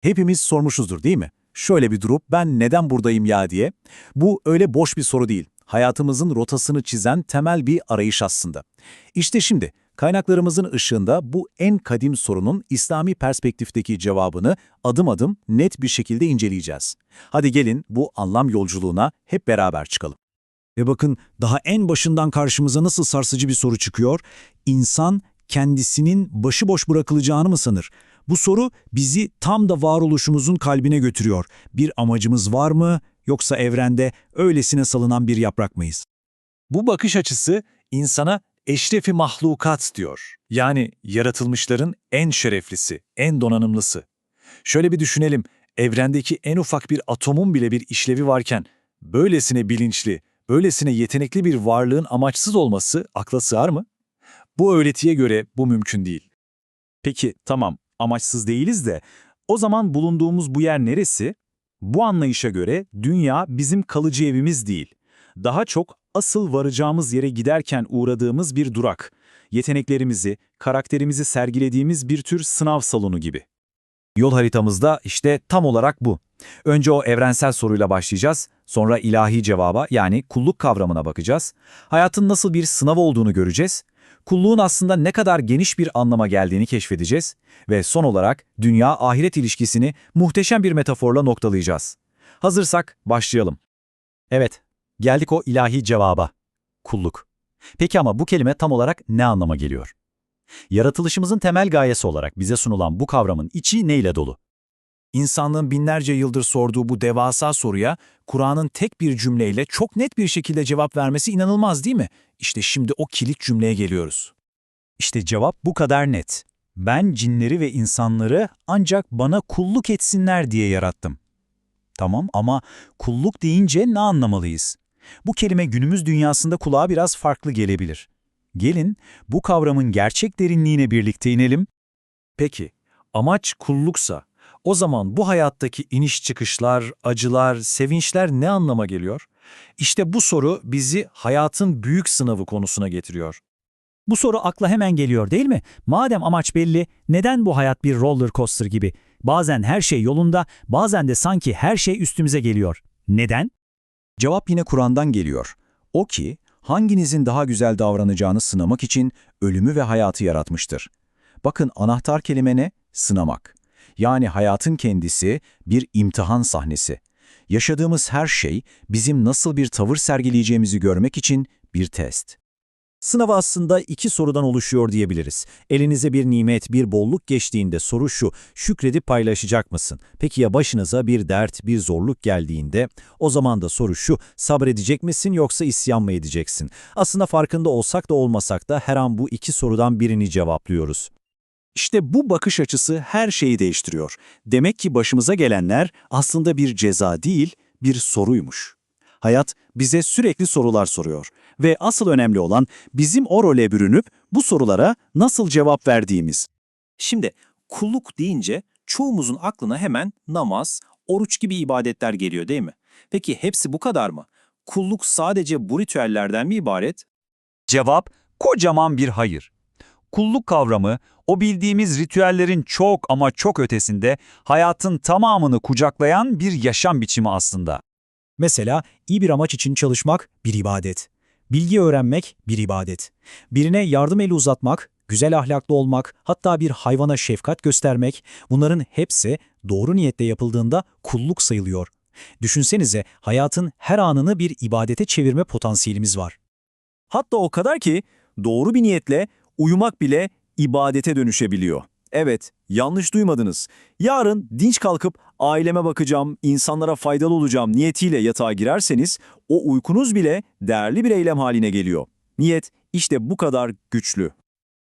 Hepimiz sormuşuzdur değil mi? Şöyle bir durup ben neden buradayım ya diye. Bu öyle boş bir soru değil. Hayatımızın rotasını çizen temel bir arayış aslında. İşte şimdi kaynaklarımızın ışığında bu en kadim sorunun İslami perspektifteki cevabını adım adım net bir şekilde inceleyeceğiz. Hadi gelin bu anlam yolculuğuna hep beraber çıkalım. Ve bakın daha en başından karşımıza nasıl sarsıcı bir soru çıkıyor. İnsan kendisinin başıboş bırakılacağını mı sanır? Bu soru bizi tam da varoluşumuzun kalbine götürüyor. Bir amacımız var mı yoksa evrende öylesine salınan bir yaprak mıyız? Bu bakış açısı insana eşrefi mahlukat diyor. Yani yaratılmışların en şereflisi, en donanımlısı. Şöyle bir düşünelim, evrendeki en ufak bir atomun bile bir işlevi varken, böylesine bilinçli, böylesine yetenekli bir varlığın amaçsız olması akla sığar mı? Bu öğretiye göre bu mümkün değil. Peki tamam amaçsız değiliz de o zaman bulunduğumuz bu yer neresi? Bu anlayışa göre dünya bizim kalıcı evimiz değil. Daha çok asıl varacağımız yere giderken uğradığımız bir durak. Yeteneklerimizi, karakterimizi sergilediğimiz bir tür sınav salonu gibi. Yol haritamızda işte tam olarak bu. Önce o evrensel soruyla başlayacağız, sonra ilahi cevaba yani kulluk kavramına bakacağız. Hayatın nasıl bir sınav olduğunu göreceğiz. Kulluğun aslında ne kadar geniş bir anlama geldiğini keşfedeceğiz ve son olarak dünya-ahiret ilişkisini muhteşem bir metaforla noktalayacağız. Hazırsak başlayalım. Evet, geldik o ilahi cevaba. Kulluk. Peki ama bu kelime tam olarak ne anlama geliyor? Yaratılışımızın temel gayesi olarak bize sunulan bu kavramın içi neyle dolu? İnsanlığın binlerce yıldır sorduğu bu devasa soruya Kur'an'ın tek bir cümleyle çok net bir şekilde cevap vermesi inanılmaz değil mi? İşte şimdi o kilit cümleye geliyoruz. İşte cevap bu kadar net. Ben cinleri ve insanları ancak bana kulluk etsinler diye yarattım. Tamam ama kulluk deyince ne anlamalıyız? Bu kelime günümüz dünyasında kulağa biraz farklı gelebilir. Gelin bu kavramın gerçek derinliğine birlikte inelim. Peki, amaç kulluksa, o zaman bu hayattaki iniş çıkışlar, acılar, sevinçler ne anlama geliyor? İşte bu soru bizi hayatın büyük sınavı konusuna getiriyor. Bu soru akla hemen geliyor değil mi? Madem amaç belli, neden bu hayat bir roller coaster gibi? Bazen her şey yolunda, bazen de sanki her şey üstümüze geliyor. Neden? Cevap yine Kur'an'dan geliyor. O ki, hanginizin daha güzel davranacağını sınamak için ölümü ve hayatı yaratmıştır. Bakın anahtar kelime ne? Sınamak. Yani hayatın kendisi bir imtihan sahnesi. Yaşadığımız her şey bizim nasıl bir tavır sergileyeceğimizi görmek için bir test. Sınav aslında iki sorudan oluşuyor diyebiliriz. Elinize bir nimet, bir bolluk geçtiğinde soru şu, şükredip paylaşacak mısın? Peki ya başınıza bir dert, bir zorluk geldiğinde? O zaman da soru şu, sabredecek misin yoksa isyan mı edeceksin? Aslında farkında olsak da olmasak da her an bu iki sorudan birini cevaplıyoruz. İşte bu bakış açısı her şeyi değiştiriyor. Demek ki başımıza gelenler aslında bir ceza değil, bir soruymuş. Hayat bize sürekli sorular soruyor ve asıl önemli olan bizim o role bürünüp bu sorulara nasıl cevap verdiğimiz. Şimdi kulluk deyince çoğumuzun aklına hemen namaz, oruç gibi ibadetler geliyor değil mi? Peki hepsi bu kadar mı? Kulluk sadece bu ritüellerden mi ibaret? Cevap kocaman bir hayır. Kulluk kavramı o bildiğimiz ritüellerin çok ama çok ötesinde hayatın tamamını kucaklayan bir yaşam biçimi aslında. Mesela iyi bir amaç için çalışmak bir ibadet. Bilgi öğrenmek bir ibadet. Birine yardım eli uzatmak, güzel ahlaklı olmak, hatta bir hayvana şefkat göstermek bunların hepsi doğru niyetle yapıldığında kulluk sayılıyor. Düşünsenize hayatın her anını bir ibadete çevirme potansiyelimiz var. Hatta o kadar ki doğru bir niyetle uyumak bile ibadete dönüşebiliyor. Evet, yanlış duymadınız. Yarın dinç kalkıp aileme bakacağım, insanlara faydalı olacağım niyetiyle yatağa girerseniz o uykunuz bile değerli bir eylem haline geliyor. Niyet işte bu kadar güçlü.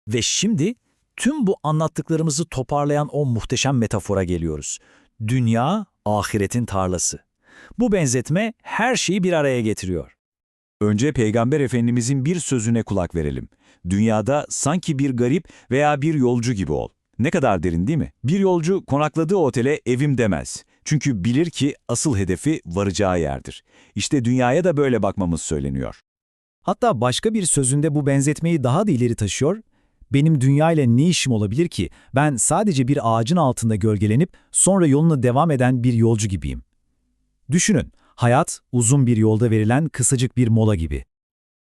Ve şimdi tüm bu anlattıklarımızı toparlayan o muhteşem metafora geliyoruz. Dünya, ahiretin tarlası. Bu benzetme her şeyi bir araya getiriyor. Önce Peygamber Efendimizin bir sözüne kulak verelim. Dünyada sanki bir garip veya bir yolcu gibi ol. Ne kadar derin değil mi? Bir yolcu konakladığı otele evim demez. Çünkü bilir ki asıl hedefi varacağı yerdir. İşte dünyaya da böyle bakmamız söyleniyor. Hatta başka bir sözünde bu benzetmeyi daha da ileri taşıyor. Benim dünya ile ne işim olabilir ki? Ben sadece bir ağacın altında gölgelenip sonra yoluna devam eden bir yolcu gibiyim. Düşünün, hayat uzun bir yolda verilen kısacık bir mola gibi.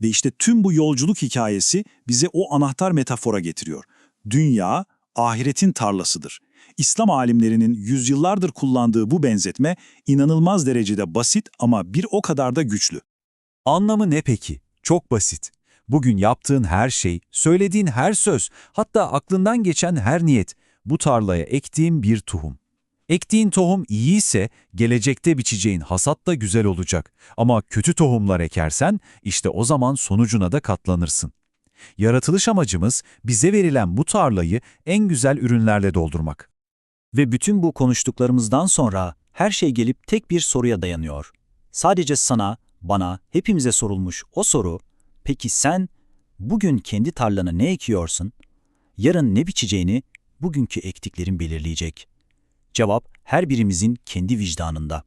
Ve işte tüm bu yolculuk hikayesi bize o anahtar metafora getiriyor. Dünya, ahiretin tarlasıdır. İslam alimlerinin yüzyıllardır kullandığı bu benzetme inanılmaz derecede basit ama bir o kadar da güçlü. Anlamı ne peki? Çok basit. Bugün yaptığın her şey, söylediğin her söz, hatta aklından geçen her niyet bu tarlaya ektiğin bir tohum. Ektiğin tohum iyiyse gelecekte biçeceğin hasat da güzel olacak. Ama kötü tohumlar ekersen işte o zaman sonucuna da katlanırsın. Yaratılış amacımız bize verilen bu tarlayı en güzel ürünlerle doldurmak. Ve bütün bu konuştuklarımızdan sonra her şey gelip tek bir soruya dayanıyor. Sadece sana, bana, hepimize sorulmuş o soru, peki sen bugün kendi tarlana ne ekiyorsun? Yarın ne biçeceğini bugünkü ektiklerin belirleyecek. Cevap her birimizin kendi vicdanında.